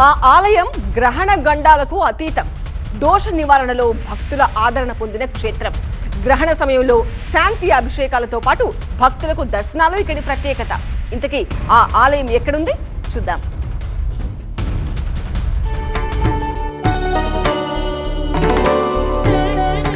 ఆ ఆలయం గ్రహణ గండాలకు అతీతం. దోష నివారణలో భక్తుల ఆదరణ పొందిన క్షేత్రం. గ్రహణ సమయంలో శాంతి అభిషేకాలతో పాటు భక్తులకు దర్శనాలు ఇక్కడి ప్రత్యేకత. ఇంతకీ ఆ ఆలయం ఎక్కడుంది? చూద్దాం.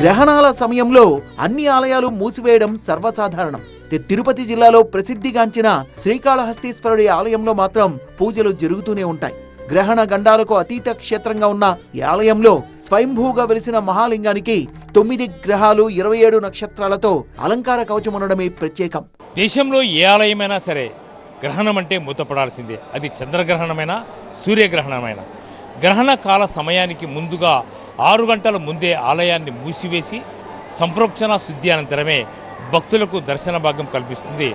గ్రహణాల సమయంలో అన్ని ఆలయాలు మూసివేయడం సర్వసాధారణం. తిరుపతి జిల్లాలో ప్రసిద్ధిగాంచిన శ్రీకాళహస్తీశ్వరుడి ఆలయంలో మాత్రం పూజలు జరుగుతూనే ఉంటాయి. గ్రహణ గండాలకు అతీత క్షేత్రంగా ఉన్న ఈ ఆలయంలో స్వయంభూగా వెలిసిన మహాలింగానికి తొమ్మిది గ్రహాలు ఇరవై ఏడు నక్షత్రాలతో అలంకార కవచం ఉండడమే ప్రత్యేకం. దేశంలో ఏ ఆలయమైనా సరే గ్రహణం అంటే మూతపడాల్సిందే. అది చంద్రగ్రహణమైనా సూర్యగ్రహణమైనా. గ్రహణ కాల సమయానికి ముందుగా ఆరు గంటల ముందే ఆలయాన్ని మూసివేసి సంప్రోక్షణ శుద్ధి అనంతరమే భక్తులకు దర్శన భాగ్యం కల్పిస్తుంది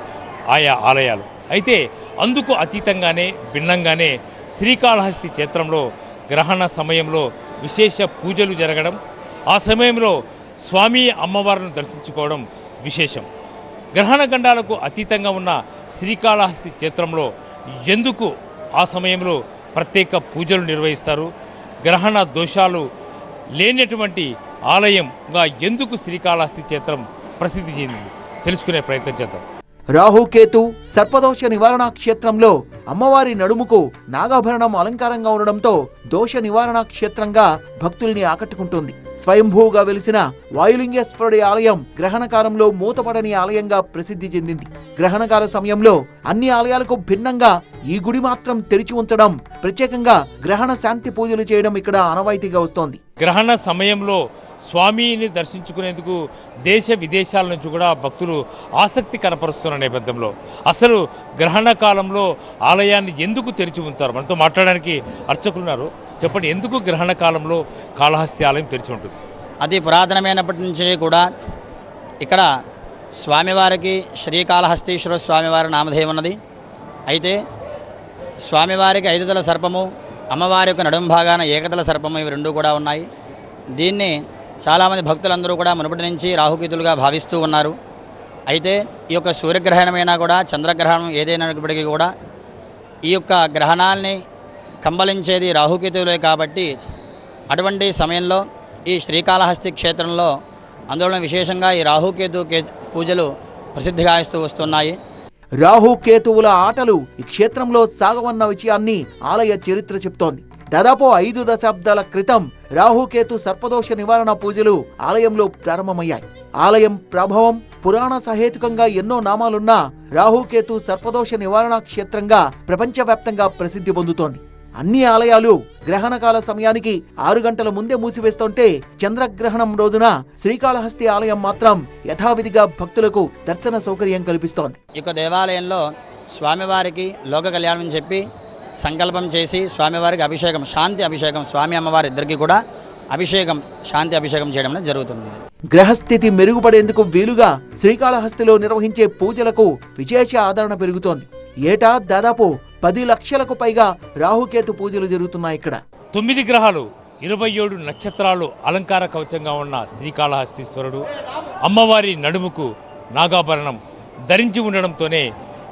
ఆయా ఆలయాలు. అయితే అందుకు అతీతంగానే భిన్నంగానే శ్రీకాళహస్తి క్షేత్రంలో గ్రహణ సమయంలో విశేష పూజలు జరగడం ఆ సమయంలో స్వామి అమ్మవారిని దర్శించుకోవడం విశేషం. గ్రహణ గండాలకు అతీతంగా ఉన్న శ్రీకాళహస్తి క్షేత్రంలో ఎందుకు ఆ సమయంలో ప్రత్యేక పూజలు నిర్వహిస్తారు? గ్రహణ దోషాలు లేనటువంటి ఆలయంగా ఎందుకు శ్రీకాళహస్తి క్షేత్రం ప్రసిద్ధి చెందింది? తెలుసుకునే ప్రయత్నం చేద్దాం. రాహుకేతు సర్పదోష నివారణ క్షేత్రంలో అమ్మవారి నడుముకు నాగాభరణం అలంకారంగా ఉండడంతో దోష నివారణ క్షేత్రంగా భక్తుల్ని ఆకట్టుకుంటుంది. స్వయంభూగా వెలిసిన వాయులింగేశ్వరుడి ఆలయం గ్రహణకాలంలో మూతపడని ఆలయంగా ప్రసిద్ధి చెందింది. గ్రహణకాల సమయంలో అన్ని ఆలయాలకు భిన్నంగా ఈ గుడి మాత్రం తెరిచి ఉంచడం ప్రత్యేకంగా గ్రహణ శాంతి పూజలు చేయడం ఇక్కడ ఆనవాయితీగా వస్తోంది. గ్రహణ సమయంలో స్వామిని దర్శించుకునేందుకు దేశ విదేశాల నుంచి కూడా భక్తులు ఆసక్తి కనపరుస్తున్న నేపథ్యంలో అసలు గ్రహణ కాలంలో ఆలయాన్ని ఎందుకు తెరిచి ఉంచారు? మనతో మాట్లాడడానికి అర్చకులు ఉన్నారు. చెప్పండి ఎందుకు గ్రహణ కాలంలో కాళహస్తి ఆలయం తెరిచి ఉంటుంది? అతి పురాతనమైనప్పటి నుంచి కూడా ఇక్కడ స్వామివారికి శ్రీకాళహస్తీశ్వర స్వామివారి నామధేయం ఉన్నది. అయితే స్వామివారికి ఐదుదల సర్పము అమ్మవారి యొక్క నడుం భాగాన ఏకదల సర్పము ఇవి రెండు కూడా ఉన్నాయి. దీన్ని చాలామంది భక్తులందరూ కూడా మునుపటి నుంచి రాహుకేతులుగా భావిస్తూ ఉన్నారు. అయితే ఈ యొక్క సూర్యగ్రహణమైనా కూడా చంద్రగ్రహణం ఏదైనప్పటికీ కూడా ఈ యొక్క గ్రహణాల్ని కంబలించేది రాహుకేతువులే కాబట్టి అటువంటి సమయంలో ఈ శ్రీకాళహస్తి క్షేత్రంలో అందులో విశేషంగా ఈ రాహుకేతు కే పూజలు ప్రసిద్ధిగాయిస్తూ వస్తున్నాయి. రాహుకేతువుల ఆటలు ఈ క్షేత్రంలో సాగవన్న విషయాన్ని ఆలయ చరిత్ర చెప్తోంది. దాదాపు ఐదు దశాబ్దాల క్రితం రాహుకేతు సర్పదోష నివారణ పూజలు ఆలయంలో ప్రారంభమయ్యాయి. ఆలయం ప్రభావం పురాణ సహేతుకంగా ఎన్నో నామాలున్నా రాహుకేతు సర్పదోష నివారణ క్షేత్రంగా ప్రపంచవ్యాప్తంగా ప్రసిద్ధి పొందుతోంది. అన్ని ఆలయాలు గ్రహణకాల సమయానికి ఆరు గంటల ముందే మూసివేస్తుంటే చంద్రగ్రహణం రోజున శ్రీకాళహస్తి ఆలయం మాత్రం యథావిధిగా భక్తులకు దర్శన సౌకర్యం కల్పిస్తోంది. యొక్క దేవాలయంలో స్వామివారికి లోక కళ్యాణం చెప్పి సంకల్పం చేసి స్వామివారికి అభిషేకం శాంతి అభిషేకం స్వామి అమ్మవారి ఇద్దరికి కూడా అభిషేకం శాంతి అభిషేకం చేయడం జరుగుతుంది. గ్రహస్థితి మెరుగుపడేందుకు వీలుగా శ్రీకాళహస్తిలో నిర్వహించే పూజలకు విశేష ఆదరణ పెరుగుతోంది. ఏటా దాదాపు పది లక్షలకు పైగా రాహుకేతు పూజలు జరుగుతున్నాయి ఇక్కడ. తొమ్మిది గ్రహాలు ఇరవై ఏడు నక్షత్రాలు అలంకార కవచంగా ఉన్న శ్రీకాళహస్తీశ్వరుడు అమ్మవారి నడుముకు నాగాభరణం ధరించి ఉండడంతోనే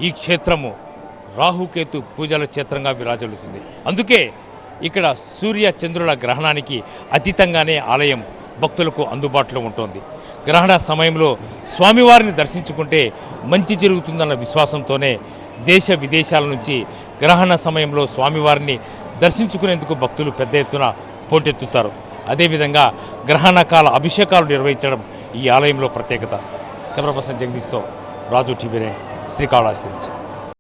ఈ క్షేత్రము రాహుకేతు పూజల క్షేత్రంగా విరాజలుతుంది అందుకే ఇక్కడ సూర్య చంద్రుల గ్రహణానికి అతీతంగానే ఆలయం భక్తులకు అందుబాటులో ఉంటుంది. గ్రహణ సమయంలో స్వామివారిని దర్శించుకుంటే మంచి జరుగుతుందన్న విశ్వాసంతోనే దేశ విదేశాల నుంచి గ్రహణ సమయంలో స్వామివారిని దర్శించుకునేందుకు భక్తులు పెద్ద ఎత్తున పోటెత్తుతారు. అదేవిధంగా గ్రహణ కాల అభిషేకాలు నిర్వహించడం ఈ ఆలయంలో ప్రత్యేకత. కెమెరా పర్సన్ జగదీష్తో రాజు టీవీ శ్రీకాళహస్తి నుంచి.